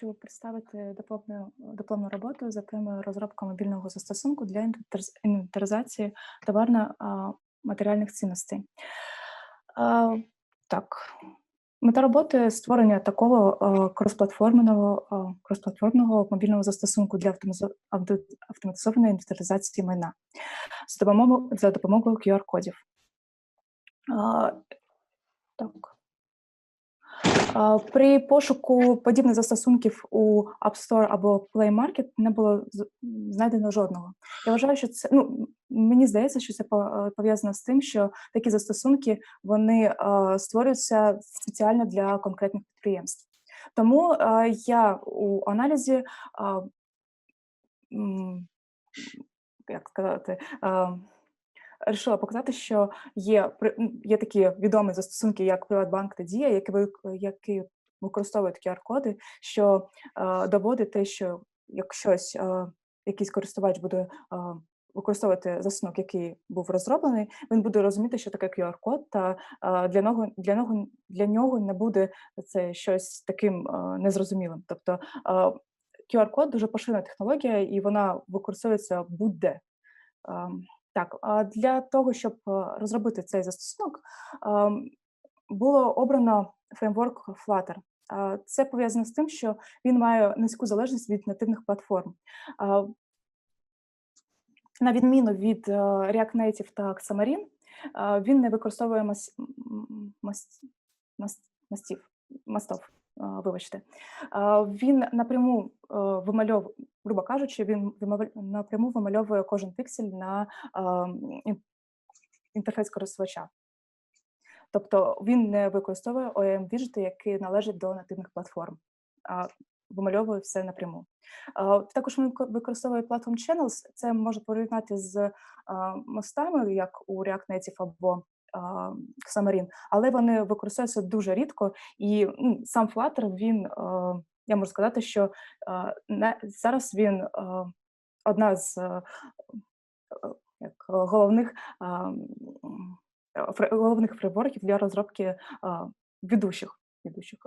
хочу представити дипломну дипломну роботу за темою розробка мобільного застосунку для інвентаризації товарно-матеріальних цінностей. Так, мета роботи створення такого а, кросплатформеного кросплатформного мобільного застосунку для автоматизованої інвентаризації майна за допомогою за допомогою QR-кодів. Так. При пошуку подібних застосунків у App Store або Play Market не було знайдено жодного. Я вважаю, що це ну мені здається, що це пов'язано з тим, що такі застосунки вони створюються спеціально для конкретних підприємств. Тому я у аналізі як сказати. Е, Рішила показати, що є є такі відомі застосунки, як Приватбанк та Дія, які які використовують QR-коди, що е, доводить те, що як щось, е, якийсь користувач буде е, використовувати застосунок, який був розроблений, він буде розуміти, що таке QR-код, та е, для нього для нього для нього не буде це щось таким е, незрозумілим. Тобто е, QR-код дуже поширена технологія, і вона використовується будь-де. Ем, Так, для того, щоб е, розробити цей застосунок, ем, було обрано фреймворк Flutter. Це пов'язано з тим, що він має низьку залежність від нативних платформ. На відміну від е, React Native та Xamarin, е, він не використовує мас... мас... мас... мастів, мастов, вибачте. Він напряму вимальовує, грубо кажучи, він напряму вимальовує кожен піксель на інтерфейс користувача. Тобто він не використовує OEM віджити, які належать до нативних платформ, а вимальовує все напряму. Також він використовує Platform Channels. Це можна порівняти з мостами, як у React Native або Xamarin, але вони використовуються дуже рідко. І ну, сам Flutter, він, я можу сказати, що е, на, зараз він одна з як, головних, головних фреймворків для розробки ведучих, ведучих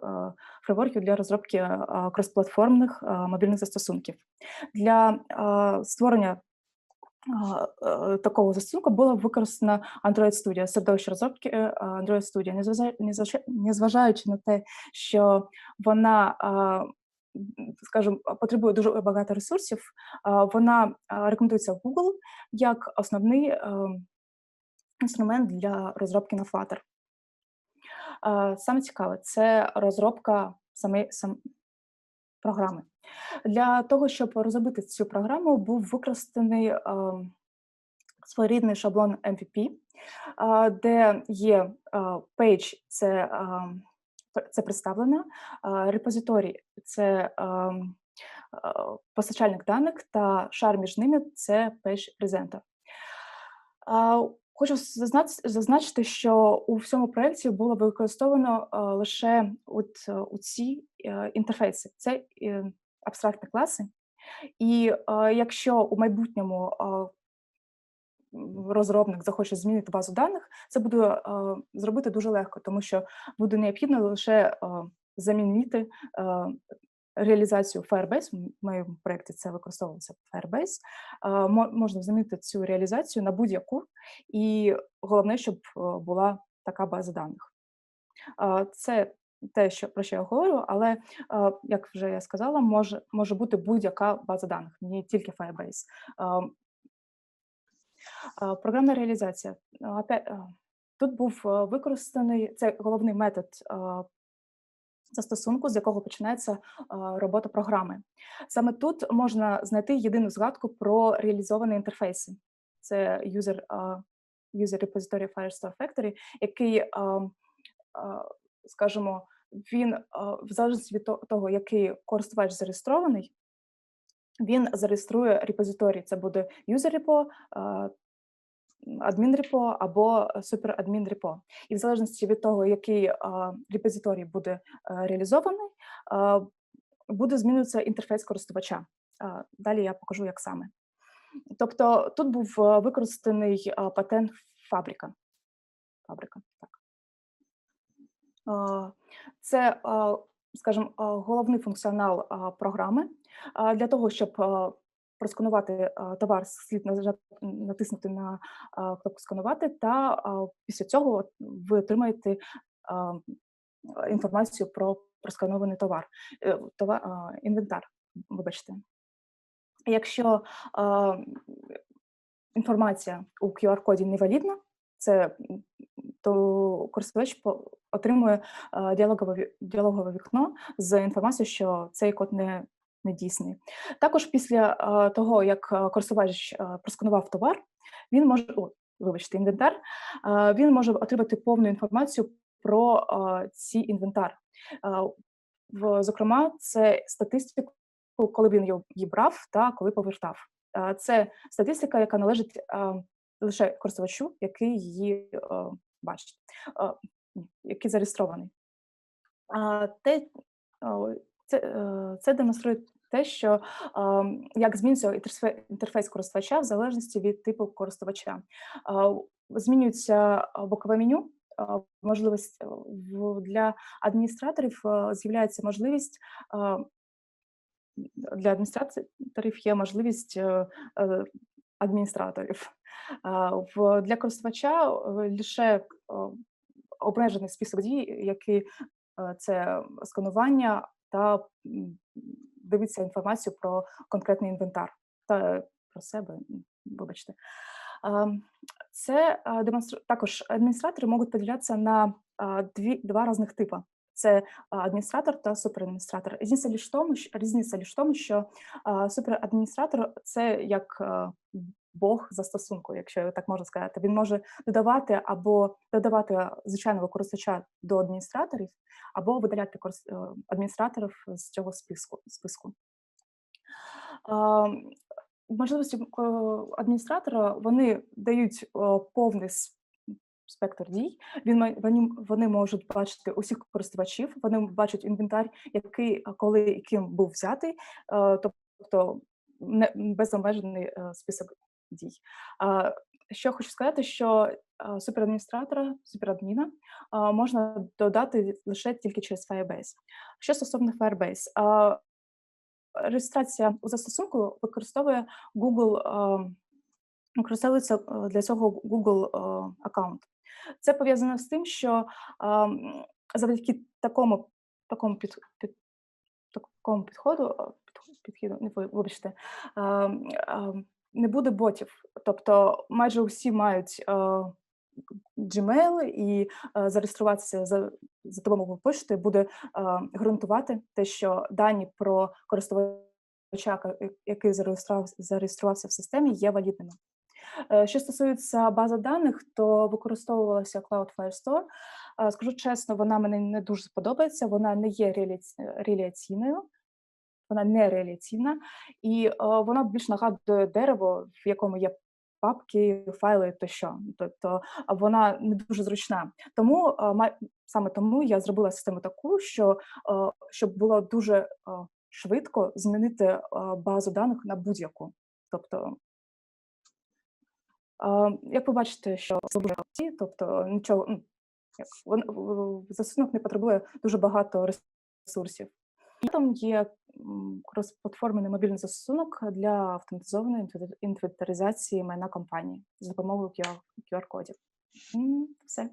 фреймворків для розробки кросплатформних мобільних застосунків. Для створення такого застосунку було використано Android Studio, середовище розробки е, Android Studio, незважа- незважа- незважаючи на те, що вона, скажімо, потребує дуже багато ресурсів, вона рекомендується в Google як основний інструмент для розробки на Flutter. Саме цікаве це розробка саме, сам, програми. Для того, щоб розробити цю програму, був використаний е, своєрідний шаблон MVP, е, де є е, page – це, це представлено, е, репозиторій – це постачальник даних, та шар між ними – це page presenter. А, Хочу зазначити, що у всьому проєкті було використовано лише от, е, ці інтерфейси. Це е, абстрактні класи. І е, якщо у майбутньому е, розробник захоче змінити базу даних, це буде е, зробити дуже легко, тому що буде необхідно лише е, замінити е, реалізацію Firebase. В моєму проєкті це використовувався Firebase. Е, Можна замінити цю реалізацію на будь-яку, і головне, щоб е, була така база даних. Е, Це те, що про що я говорю, але е, як вже я сказала, може, може бути будь-яка база даних, не тільки Firebase. Е, Е, Програмна реалізація. Е, Тут був використаний це головний метод застосунку, з якого починається робота програми. Саме тут можна знайти єдину згадку про реалізовані інтерфейси. Це user, user repository Firestore Factory, який, е, е, скажімо, він е, в залежності від того, який користувач зареєстрований, він зареєструє репозиторій. Це буде user repo, е, адмінрепо або суперадмінрепо. І в залежності від того, який е, репозиторій буде реалізований, буде змінюватися інтерфейс користувача. Далі я покажу, як саме. Тобто тут був використаний патент фабрика. Фабрика, так. Це скажімо, головний функціонал програми. Для того, щоб просканувати товар, слід натиснути на кнопку сканувати, та після цього ви отримаєте інформацію про просканований товар, е, това- а, інвентар. Вибачте. Якщо інформація у QR-коді невалідна, це то користувач отримує а, діалогове, діалогове вікно з інформацією, що цей код не, дійсний. Також після того, як а, користувач просканував товар, він може, о, вибачте, інвентар, він може отримати повну інформацію про цей інвентар. Зокрема, це статистику, коли він її брав та коли повертав. Це статистика, яка належить лише користувачу, який її ні, який зареєстрований. Те, це, е, це демонструє те, що як змінюється інтерфейс користувача в залежності від типу користувача. Змінюється бокове меню. Можливість для адміністраторів з'являється можливість для адміністраторів є можливість е, е, адміністраторів. Для користувача е, лише е, обмежений список дій, який е, це сканування та дивиться інформацію про конкретний інвентар та про себе. Вибачте. Це також адміністратори можуть поділятися на дві, два різних типи. Це адміністратор та суперадміністратор. Різниця лише в тому, що, суперадміністратор це як а, Бог застосунку, якщо так можна сказати. Він може додавати або додавати звичайного користувача до адміністраторів, або видаляти е, адміністраторів з цього списку. списку. Можливості е, адміністратора вони дають е, повний спектр дій. Він вони, вони можуть бачити усіх користувачів, вони бачать інвентар, який коли і ким був взятий, е, тобто не безобмежений е, список дій. Що хочу сказати, що суперадміністратора, суперадміна можна додати лише тільки через Firebase. Що стосовно Firebase, реєстрація у застосунку використовує Google, використовується для цього Google аккаунт. Це пов'язано з тим, що завдяки такому, такому, під, під, такому підходу, а, підхо- підхіду, не вибачте, не буде ботів. Тобто майже усі мають а, Gmail і а, зареєструватися за, за допомогою почти буде гарантувати те, що дані про користувача, який зареєструвався, зареєструвався в системі, є валідними. Е, Що стосується бази даних, то використовувалася Cloud Firestore. Е, Скажу чесно, вона мені не дуже сподобається. Вона не є реляці- реляційною, вона не реляційна, і е, вона більш нагадує дерево, в якому є папки, файли тощо. Тобто вона не дуже зручна. Тому е, саме тому я зробила систему таку, що е, щоб було дуже е, швидко змінити е, базу даних на будь-яку. Тобто А, Як ви бачите, що тобто нічого, ну, застосунок не потребує дуже багато ресурсів. І там є кросплатформений мобільний застосунок для автоматизованої інвентаризації майна компанії за допомогою QR-кодів. Все.